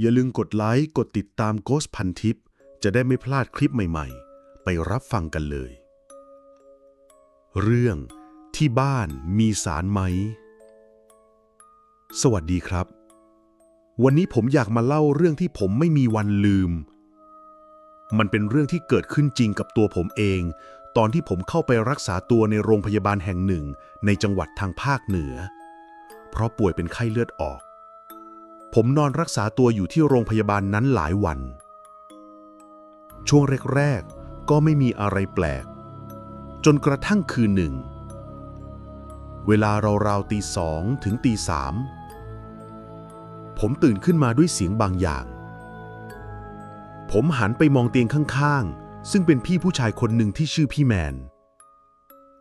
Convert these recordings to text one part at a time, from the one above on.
อย่าลืมกดไลค์ กดติดตามโกสพันทิป จะได้ไม่พลาดคลิปใหม่ๆ ไปรับฟังกันเลย เรื่องที่บ้านมีสารไหม สวัสดีครับ วันนี้ผมอยากมาเล่าเรื่องที่ผมไม่มีวันลืม มันเป็นเรื่องที่เกิดขึ้นจริงกับตัวผมเอง ตอนที่ผมเข้าไปรักษาตัวในโรงพยาบาลแห่งหนึ่ง ในจังหวัดทางภาคเหนือ เพราะป่วยเป็นไข้เลือดออก ผมนอนรักษาตัวอยู่ที่โรงพยาบาลนั้นหลายวัน ช่วงแรกๆ ก็ไม่มีอะไรแปลก จนกระทั่งคืนหนึ่ง เวลาราวๆตีสองถึงตีสามผมตื่นขึ้นมาด้วยเสียงบางอย่าง ผมหันไปมองเตียงข้างๆ ซึ่งเป็นพี่ผู้ชายคนหนึ่งที่ชื่อพี่แมน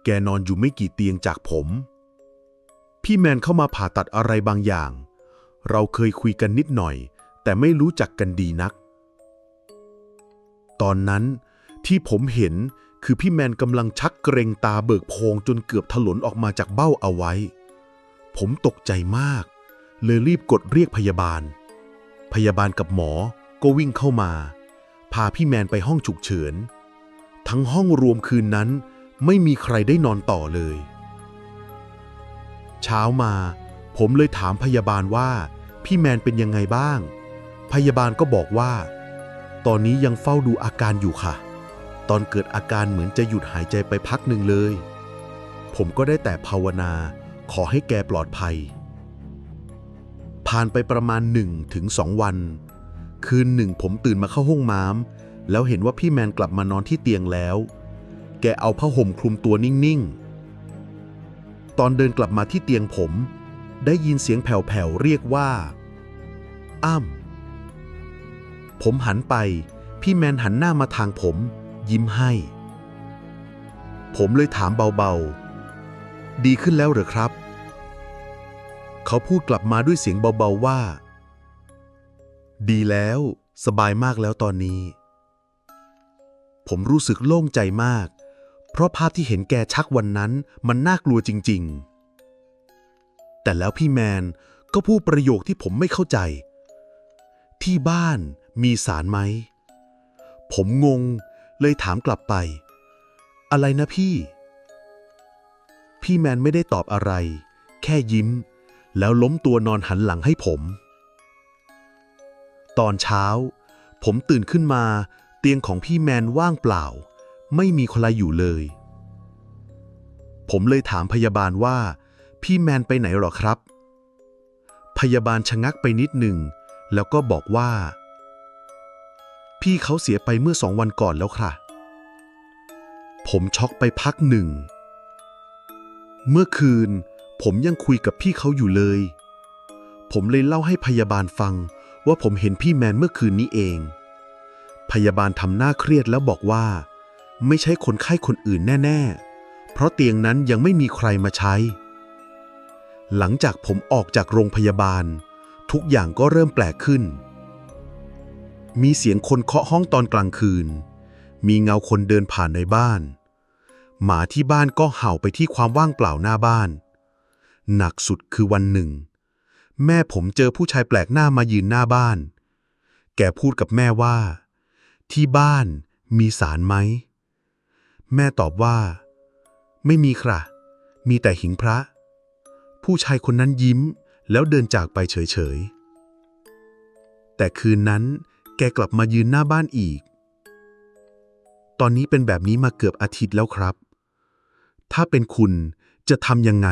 แกนอนอยู่ไม่กี่เตียงจากผม พี่แมนเข้ามาผ่าตัดอะไรบางอย่าง เราเคยคุยกันนิดหน่อย แต่ไม่รู้จักกันดีนัก ตอนนั้นที่ผมเห็นคือพี่แมนกำลังชักเกรงตาเบิกโพงจนเกือบถลนออกมาจากเบ้าเอาไว้ ผมตกใจมาก เลยรีบกดเรียกพยาบาล พยาบาลกับหมอก็วิ่งเข้ามา พาพี่แมนไปห้องฉุกเฉิน ทั้งห้องรวมคืนนั้น ไม่มีใครได้นอนต่อเลย เช้ามา ผมเลยถามพยาบาลว่า พี่แมนเป็นยังไงบ้าง พยาบาลก็บอกว่า ตอนนี้ยังเฝ้าดูอาการอยู่ค่ะ ตอนเกิดอาการเหมือนจะหยุดหายใจไปพักหนึ่งเลย ผมก็ได้แต่ภาวนา ขอให้แกปลอดภัย ผ่านไปประมาณหนึ่งถึงสองวัน คืนหนึ่งผมตื่นมาเข้าห้องม้ามแล้วเห็นว่าพี่แมนกลับมานอนที่เตียงแล้ว แกเอาผ้าห่มคลุมตัวนิ่งๆ ตอนเดินกลับมาที่เตียงผม ได้ยินเสียงแผ่วๆเรียกว่า อ้ำผมหันไป พี่แมนหันหน้ามาทางผม ยิ้มให้ ผมเลยถามเบาๆ ดีขึ้นแล้วหรือครับ เขาพูดกลับมาด้วยเสียงเบาๆว่า ดีแล้ว สบายมากแล้วตอนนี้ ผมรู้สึกโล่งใจมาก เพราะภาพที่เห็นแกชักวันนั้นมันน่ากลัวจริง ๆ แต่แล้วพี่แมนก็พูดประโยคที่ผมไม่เข้าใจ ที่บ้านมีสารไหม ผมงงเลยถามกลับไป อะไรนะพี่ พี่แมนไม่ได้ตอบอะไร แค่ยิ้ม แล้วล้มตัวนอนหันหลังให้ผม ตอนเช้า ผมตื่นขึ้นมา เตียงของพี่แมนว่างเปล่า ไม่มีใครอยู่เลย ผมเลยถามพยาบาลว่า พี่แมนไปไหนหรอครับ พยาบาลชะงักไปนิดหนึ่ง แล้วก็บอกว่า พี่เขาเสียไปเมื่อสองวันก่อนแล้วค่ะ ผมช็อกไปพักหนึ่ง เมื่อคืน ผมยังคุยกับพี่เขาอยู่เลย ผมเลยเล่าให้พยาบาลฟังว่าผมเห็นพี่แมนเมื่อคืนนี้เอง พยาบาลทำหน้าเครียดแล้วบอกว่า ไม่ใช่คนไข้คนอื่นแน่ ๆ เพราะเตียงนั้นยังไม่มีใครมาใช้ หลังจากผมออกจากโรงพยาบาล ทุกอย่างก็เริ่มแปลกขึ้น มีเสียงคนเคาะห้องตอนกลางคืน มีเงาคนเดินผ่านในบ้าน หมาที่บ้านก็เห่าไปที่ความว่างเปล่าหน้าบ้าน หนักสุดคือวันหนึ่ง แม่ผมเจอผู้ชายแปลกหน้ามายืนหน้าบ้าน แกพูดกับแม่ว่า ที่บ้านมีสารไหม แม่ตอบว่า ไม่มีค่ะ มีแต่หิงพระ ผู้ชายคนนั้นยิ้ม แล้วเดินจากไปเฉยๆ แต่คืนนั้นแกกลับมายืนหน้าบ้านอีก ตอนนี้เป็นแบบนี้มาเกือบอาทิตย์แล้วครับ ถ้าเป็นคุณจะทำยังไง